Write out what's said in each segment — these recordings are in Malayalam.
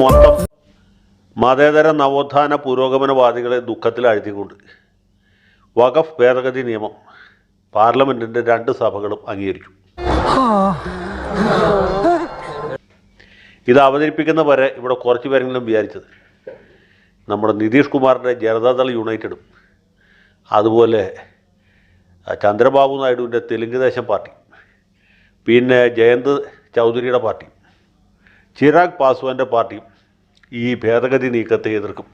മൊത്തം മതേതര നവോത്ഥാന പുരോഗമനവാദികളെ ദുഃഖത്തിൽ അഴുതിക്കൊണ്ട് വഖഫ് ഭേദഗതി നിയമം പാർലമെന്റിന്റെ രണ്ട് സഭകളും അംഗീകരിച്ചു. ഇത് അവതരിപ്പിക്കുന്ന വരെ ഇവിടെ കുറച്ച് പേരെങ്കിലും വിചാരിച്ചത്. നമ്മുടെ നിതീഷ് കുമാറിന്റെ ജനതാദൾ യുണൈറ്റഡും അതുപോലെ ചന്ദ്രബാബു നായിഡുവിന്റെ തെലുങ്ക് ദേശം പാർട്ടി പിന്നെ ജയന്ത് ചൗധരിയുടെ പാർട്ടി. ചിരാഗ് പാസ്വാന്റെ പാർട്ടിയും ഈ ഭേദഗതി നീക്കത്തെ എതിർക്കും.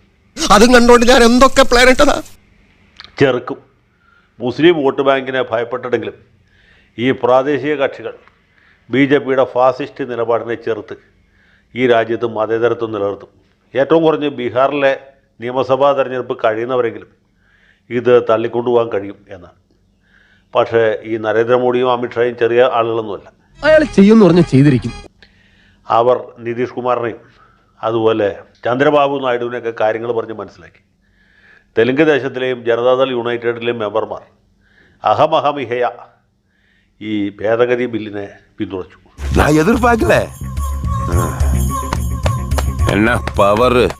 അതും കണ്ടുകൊണ്ട് ഞാൻ എന്തൊക്കെ പ്ലാൻ ഇട്ടതാ? ചെറുക്കും. മുസ്ലിം വോട്ട് ബാങ്കിനെ ഭയപ്പെട്ടിട്ടെങ്കിലും ഈ പ്രാദേശിക കക്ഷികൾ ബി ജെ പിയുടെ ഫാസിസ്റ്റ് നിലപാടിനെ ചെറുത്ത് ഈ രാജ്യത്ത് മതേതരത്വം നിലനിർത്തും. ഏറ്റവും കുറഞ്ഞ് ബീഹാറിലെ നിയമസഭാ തെരഞ്ഞെടുപ്പ് കഴിയുന്നവരെങ്കിലും ഇത് തള്ളിക്കൊണ്ടുപോകാൻ കഴിയും എന്നാണ്. പക്ഷേ ഈ നരേന്ദ്രമോദിയും അമിത്ഷായും ചെറിയ ആളുകളൊന്നുമല്ല. അയാൾ ചെയ്യുമെന്ന് പറഞ്ഞ ചെയ്തിരിക്കും. അവർ നിതീഷ് കുമാറിനെയും അതുപോലെ ചന്ദ്രബാബു നായിഡുവിനെയൊക്കെ കാര്യങ്ങൾ പറഞ്ഞ് മനസ്സിലാക്കി. തെലുങ്ക് ദേശത്തിലെയും ജനതാദൾ യുണൈറ്റഡിലെയും മെമ്പർമാർ അഹമഹമിഹയ ഈ ഭേദഗതി ബില്ലിനെ പിന്തുണച്ചു. പവർ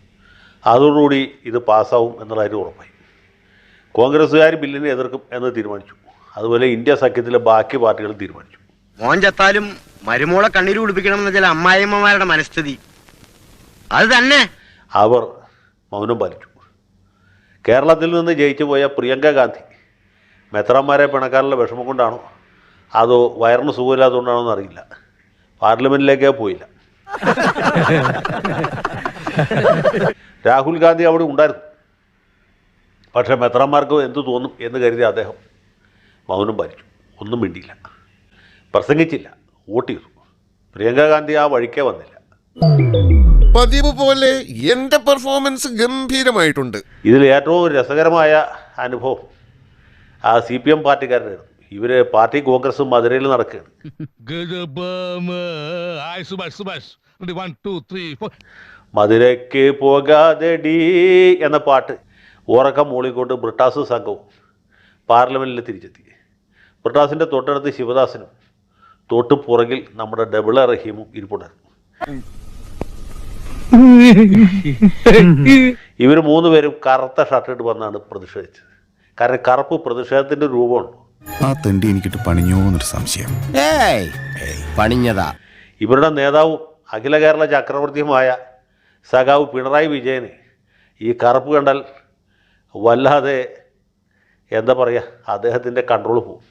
അതോടുകൂടി ഇത് പാസ്സാവും എന്നുള്ള കാര്യം ഉറപ്പായി. കോൺഗ്രസ്സുകാർ ബില്ലിനെ എതിർക്കും എന്ന് തീരുമാനിച്ചു. അതുപോലെ ഇന്ത്യ സഖ്യത്തിലെ ബാക്കി പാർട്ടികൾ തീരുമാനിച്ചു. മോൻ ചത്താലും മരുമോളെ കണ്ണീര് കുടിപ്പിക്കണമെന്ന ചില അമ്മായിയമ്മമാരുടെ മനസ്ഥിതി. അത് തന്നെ. അവർ മൗനം പാലിച്ചു. കേരളത്തിൽ നിന്ന് ജയിച്ചു പോയ പ്രിയങ്ക ഗാന്ധി മെത്രാന്മാരെ പിണക്കാരുടെ വിഷമം കൊണ്ടാണോ? അതോ വയറിന് സുഖമില്ലാത്തതുകൊണ്ടാണോ എന്നറിയില്ല പാർലമെന്റിലേക്കേ പോയില്ല. രാഹുൽ ഗാന്ധി അവിടെ ഉണ്ടായിരുന്നു. പക്ഷേ മെത്രാന്മാർക്ക് എന്തു തോന്നും എന്ന് കരുതി അദ്ദേഹം മൗനം പാലിച്ചു. ഒന്നും മിണ്ടിയില്ല. പ്രസംഗിച്ചില്ല വോട്ട് ചെയ്തു പ്രിയങ്ക ഗാന്ധി ആ വഴിക്കേ വന്നില്ല. പതിവ് പോലെ എന്റെ പെർഫോമൻസ് ഗംഭീരമായിട്ടുണ്ട്. ഇതിൽ ഏറ്റവും രസകരമായ അനുഭവം ആ സി പി എം പാർട്ടിക്കാരുടെ ഇവർ പാർട്ടി കോൺഗ്രസ് മധുരയിൽ നടക്കുകയാണ്. മധുരയ്ക്ക് പോകാതെ ഡീ എന്ന പാട്ട് ഉറക്കം മൂളിക്കൊണ്ട് ബ്രിട്ടാസ് സംഘവും പാർലമെന്റിൽ തിരിച്ചെത്തി. ബ്രിട്ടാസിന്റെ തൊട്ടടുത്ത് ശിവദാസനും തൊട്ട് പുറകിൽ നമ്മുടെ ഡബിള റഹീമും ഇരിപ്പുണ്ട് ഇവർ മൂന്ന് പേരും കറുത്ത ഷർട്ട് ഇട്ട് വന്നാണ് പ്രതിഷേധിച്ചത്. കാരണം കറുപ്പ് പ്രതിഷേധത്തിന്റെ രൂപമാണ് ആ തെണ്ടി എനിക്കിട്ട് പണിഞ്ഞോന്നൊരു സംശയം. ഏയ് പണിഞ്ഞതാ. ഇവരുടെ നേതാവും അഖില കേരള ചക്രവർത്തിയുമായ സഖാവ് പിണറായി വിജയന് ഈ കറുപ്പ് കണ്ടാൽ വല്ലാതെ എന്താ പറയുക അദ്ദേഹത്തിന്റെ കൺട്രോൾ പോകും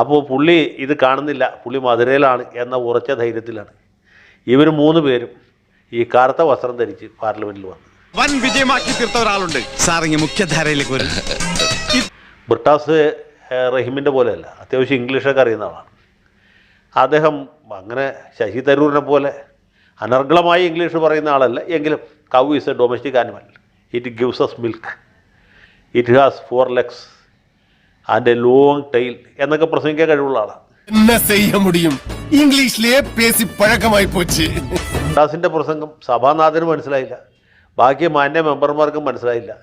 അപ്പോൾ പുള്ളി ഇത് കാണുന്നില്ല. പുള്ളി മധുരയിലാണ് എന്ന ഉറച്ച ധൈര്യത്തിലാണ്. ഇവർ മൂന്ന് പേരും ഈ കറുത്ത വസ്ത്രം ധരിച്ച് പാർലമെന്റിൽ വന്നു. വൻ വിജയമാക്കി തീർത്ത ഒരാളുണ്ട്. സാറിങ്ങി മുഖ്യധാരയിലേക്ക് വരും. ബ്രിട്ടാസ് റഹീമിന്റെ പോലെയല്ല. അത്യാവശ്യം ഇംഗ്ലീഷൊക്കെ അറിയുന്ന ആളാണ്. അദ്ദേഹം അങ്ങനെ ശശി തരൂരിനെ പോലെ അനർഗളമായി ഇംഗ്ലീഷ് പറയുന്ന ആളല്ല. എങ്കിലും cow is a domestic animal. It gives us milk it has four legs അതിന്റെ ലോങ് ടൈൽ എന്നൊക്കെ പ്രസംഗിക്കാൻ കഴിവുള്ള ആളാണ് എന്നാ ചെയ്യാൻ മുടിയും? ഇംഗ്ലീഷിലെ പേശി പഴക്കമായി പോച്ച്. ദാസിന്റെ പ്രസംഗം സഭാനാഥന് മനസ്സിലായില്ല. ബാക്കി മാന്യ മെമ്പർമാർക്കും മനസ്സിലായില്ല.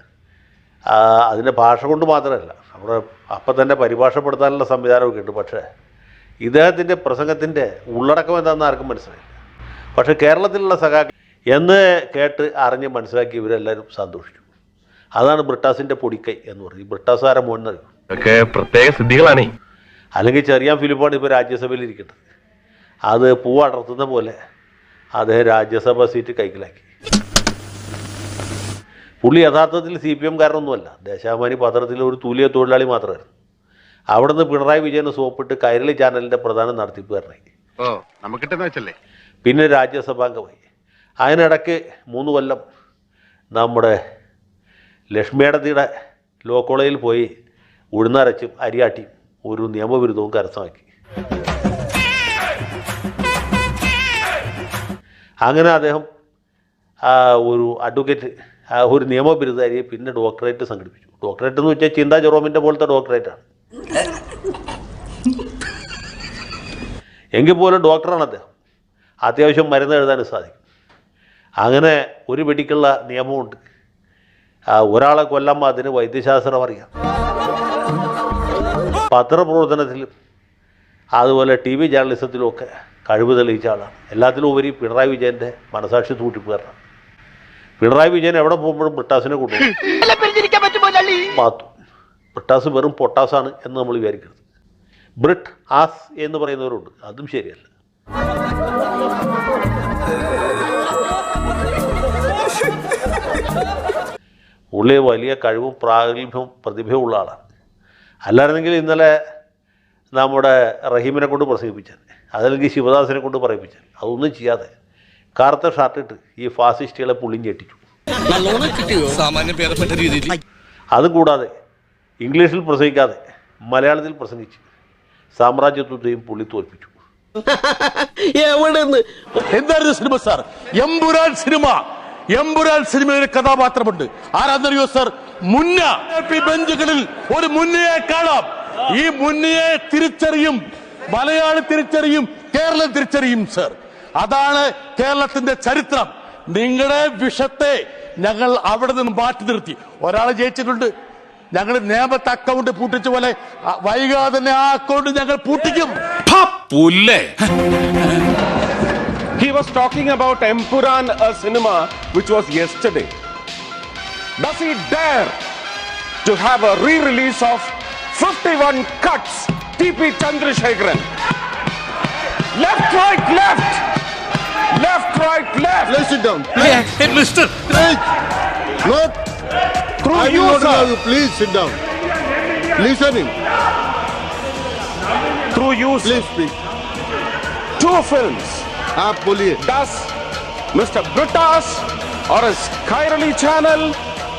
അതിന്റെ ഭാഷ കൊണ്ട് മാത്രമല്ല നമ്മുടെ അപ്പം തന്നെ പരിഭാഷപ്പെടുത്താനുള്ള സംവിധാനമൊക്കെ ഉണ്ട്. പക്ഷേ ഇദ്ദേഹത്തിന്റെ പ്രസംഗത്തിന്റെ ഉള്ളടക്കം എന്താണെന്ന് ആർക്കും മനസ്സിലായില്ല. പക്ഷേ കേരളത്തിലുള്ള സഖാ എന്ന് കേട്ട് അറിഞ്ഞ് മനസ്സിലാക്കി ഇവരെല്ലാവരും സന്തോഷിച്ചു. അതാണ് ബ്രിട്ടാസിന്റെ പൊടിക്കൈ എന്ന് പറയും. ബ്രിട്ടാസാരം മോൻ എന്നറിയും ഇതൊക്കെ പ്രത്യേക സിദ്ധികളാണ്. അല്ലെങ്കിൽ ചെറിയ ഫിലിപ്പാണ് ഇപ്പോൾ രാജ്യസഭയിൽ ഇരിക്കുന്നത്. അത് പൂവടർത്തുന്ന പോലെ അദ്ദേഹം രാജ്യസഭ സീറ്റ് കൈക്കലാക്കി. പുള്ളി യഥാർത്ഥത്തിൽ സി പി എം കാരനൊന്നുമല്ല. ദേശാഭിമാനി പത്രത്തിൽ ഒരു തൂലിയ തൊഴിലാളി മാത്രമായിരുന്നു. അവിടുന്ന് പിണറായി വിജയന് സോപ്പിട്ട് കൈരളി ചാനലിന്റെ പ്രധാന നടത്തിപ്പുകാരനായി. പിന്നെ രാജ്യസഭാംഗമായി. അതിനിടയ്ക്ക് മൂന്ന് കൊല്ലം നമ്മുടെ ലക്ഷ്മിയടത്തിയുടെ ലോ കോളേജിൽ പോയി ഉഴുന്നരച്ചും അരിയാട്ടിയും ഒരു നിയമവിരുദ്ധവും കരസ്ഥമാക്കി. അങ്ങനെ അദ്ദേഹം ഒരു അഡ്വക്കേറ്റ് ഒരു ഒരു നിയമബിരുദാരിയെ പിന്നെ ഡോക്ടറേറ്റ് സംഘടിപ്പിച്ചു. ഡോക്ടറേറ്റ് എന്ന് വെച്ചാൽ ചിന്താ ജെറോമിന്റെ പോലത്തെ ഡോക്ടറേറ്റാണ് എങ്കിൽ പോലും ഡോക്ടറാണ് അദ്ദേഹം. അത്യാവശ്യം മരുന്ന് എഴുതാനും സാധിക്കും. അങ്ങനെ ഒരു വെടിക്കുള്ള നിയമമുണ്ട്. ഒരാളെ കൊല്ലുമ്പോൾ അതിന് വൈദ്യശാസ്ത്രം അറിയാം. പത്രപ്രവർത്തനത്തിലും അതുപോലെ ടി വി ജേർണലിസത്തിലുമൊക്കെ കഴിവ് തെളിയിച്ച ആളാണ്. എല്ലാത്തിലും ഉപരി പിണറായി വിജയന്റെ മനസാക്ഷി തൂട്ടിപ്പുകാരനാണ് പിണറായി വിജയൻ എവിടെ പോകുമ്പോഴും ബ്രിട്ടാസിനെ കൊണ്ടുപോകും. മാത്തു. ബ്രിട്ടാസ് വെറും പൊട്ടാസാണ് എന്ന് നമ്മൾ വിചാരിക്കരുത്. ബ്രിട്ട് ആസ് എന്ന് പറയുന്നവരുണ്ട്. അതും ശരിയല്ല. പുള്ളി വലിയ കഴിവും പ്രാഗൽഭ്യവും പ്രതിഭയുള്ള ആളാണ്. അല്ലായിരുന്നെങ്കിൽ ഇന്നലെ നമ്മുടെ റഹീമിനെ കൊണ്ട് പ്രസംഗിപ്പിച്ചാൽ അതല്ലെങ്കിൽ ശിവദാസിനെ കൊണ്ട് പറയിപ്പിച്ചാൽ അതൊന്നും ചെയ്യാതെ കറുത്ത ഷർട്ടിട്ട് ഈ ഫാസിസ്റ്റുകളെ പുള്ളിയും ചെട്ടിച്ചു അതുകൂടാതെ ഇംഗ്ലീഷിൽ പ്രസംഗിക്കാതെ മലയാളത്തിൽ പ്രസംഗിച്ച് സാമ്രാജ്യത്വത്തെയും പുള്ളി തോൽപ്പിച്ചു. എന്തായിരുന്നു cinema sir? Empuraan cinema. Empuraan സിനിമയിലെ കഥാപാത്രമുണ്ട്. ആരാന്നറിയോ സർ? മുന്ന. ബെഞ്ചുകളിൽ ഒരു മുന്നയെ കാണാം. ഈ മുന്നയെ തിരിച്ചറിയും. മലയാളി തിരിച്ചറിയും. കേരളം തിരിച്ചറിയും സർ. അതാണ് കേരളത്തിന്റെ ചരിത്രം. നിങ്ങളുടെ വിഷത്തെ ഞങ്ങൾ അവിടെ നിന്ന് മാറ്റി നിർത്തി. ഒരാൾ ജയിച്ചിട്ടുണ്ട്. ഞങ്ങൾ നേമത്തെ അക്കൗണ്ട് പൂട്ടിച്ച പോലെ വൈകാതെ തന്നെ ആ അക്കൗണ്ട് ഞങ്ങൾ പൂട്ടിക്കും. പുല്ലേ. was talking about Empuran, a cinema which was yesterday. Does he dare to have a re release of 51 cuts, T.P. Chandrasekharan? left, right, left! Left, right, left! Place sit down. Please. Hey, mister! Please! Not through I you, sir. You. Please sit down. Listening. Through you, sir. Please speak. Two films आप बोलिए Does Mr. Britas or his Kairali channel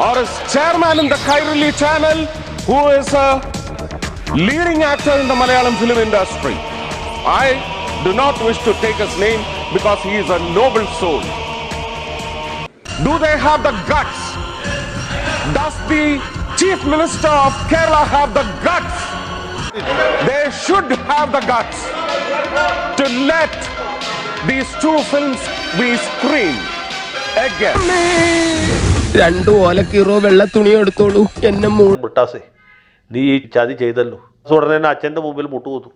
or his chairman in the Kairali channel who is a leading actor in the Malayalam film industry. I do not wish to take his name because he is a noble soul. Do they have the guts? Does the Chief Minister of Kerala have the guts? They should have the guts to let these two films we screen again. രണ്ടു ഓലക്കീറോ വെള്ള തുണി എടുത്തോളൂ. എന്നെ മൂ ബ്രിട്ടാസേ നീ ഈ ചതി ചെയ്തല്ലോ. ഉടനെ തന്നെ അച്ഛന്റെ മുമ്പിൽ മുട്ടുകൂത്തു.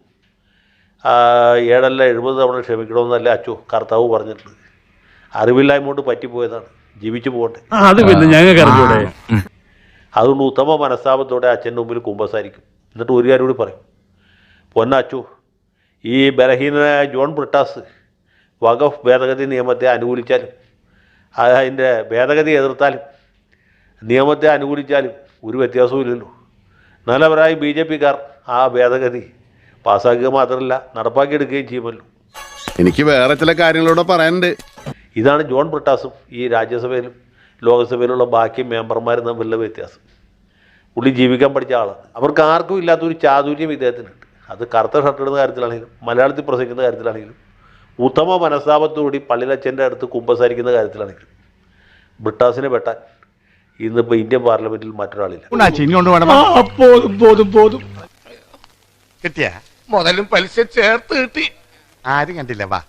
ആ, ഏഴല്ല എഴുപത് തവണ ക്ഷമിക്കണമെന്നല്ല അച്ചു കർത്താവ് പറഞ്ഞിട്ടുണ്ട്. അറിവില്ലായ്മ കൊണ്ട് പറ്റിപ്പോയതാണ്. ജീവിച്ചു പോകട്ടെ. അത് പിന്നെ ഞങ്ങൾക്ക് അറിഞ്ഞൂടെ. അതുകൊണ്ട് ഉത്തമ മനസ്താപത്തോടെ അച്ഛന്റെ മുമ്പിൽ കുമ്പസാരിക്കും. എന്നിട്ട് ഒരു കാര്യം കൂടി പറയും. പൊന്നച്ചു ഈ ബലഹീനനായ ജോൺ ബ്രിട്ടാസ് വഖഫ് ഭേദഗതി നിയമത്തെ അനുകൂലിച്ചാലും അതിന്റെ ഭേദഗതി എതിർത്താലും നിയമത്തെ അനുകൂലിച്ചാലും ഒരു വ്യത്യാസവും ഇല്ലല്ലോ. നല്ലവരായി ബി ജെ പിക്കാർ ആ ഭേദഗതി പാസ്സാക്കുക മാത്രമല്ല നടപ്പാക്കിയെടുക്കുകയും ചെയ്യുമല്ലോ. എനിക്ക് വേറെ ചില കാര്യങ്ങളോട് പറയാനുണ്ട്. ഇതാണ് ജോൺ ബ്രിട്ടാസും ഈ രാജ്യസഭയിലും ലോകസഭയിലുള്ള ബാക്കി മെമ്പർമാരും തമ്മിലുള്ള വ്യത്യാസം. പുള്ളി ജീവിക്കാൻ പഠിച്ച ആളാണ്. അവർക്ക് ആർക്കും ഇല്ലാത്തൊരു ചാതുര്യം ഇദ്ദേഹത്തിനുണ്ട്. അത് കറുത്ത ഷർട്ട് ഇടുന്ന കാര്യത്തിലാണെങ്കിലും മലയാളത്തിൽ പ്രസംഗിക്കുന്ന കാര്യത്തിലാണെങ്കിലും ഉത്തമ മനസ്താപത്തോടുകൂടി പള്ളിയിലച്ഛന്റെ അടുത്ത് കുമ്പസാരിക്കുന്ന കാര്യത്തിലാണെങ്കിലും ബ്രിട്ടാസിനെ വെട്ടാൻ ഇന്നിപ്പോൾ ഇന്ത്യൻ പാർലമെന്റിൽ മറ്റൊരാളില്ല. കിട്ടിയ? മുതലും പലിശ ചേർത്ത് കിട്ടി. ആരും കണ്ടില്ല വാ.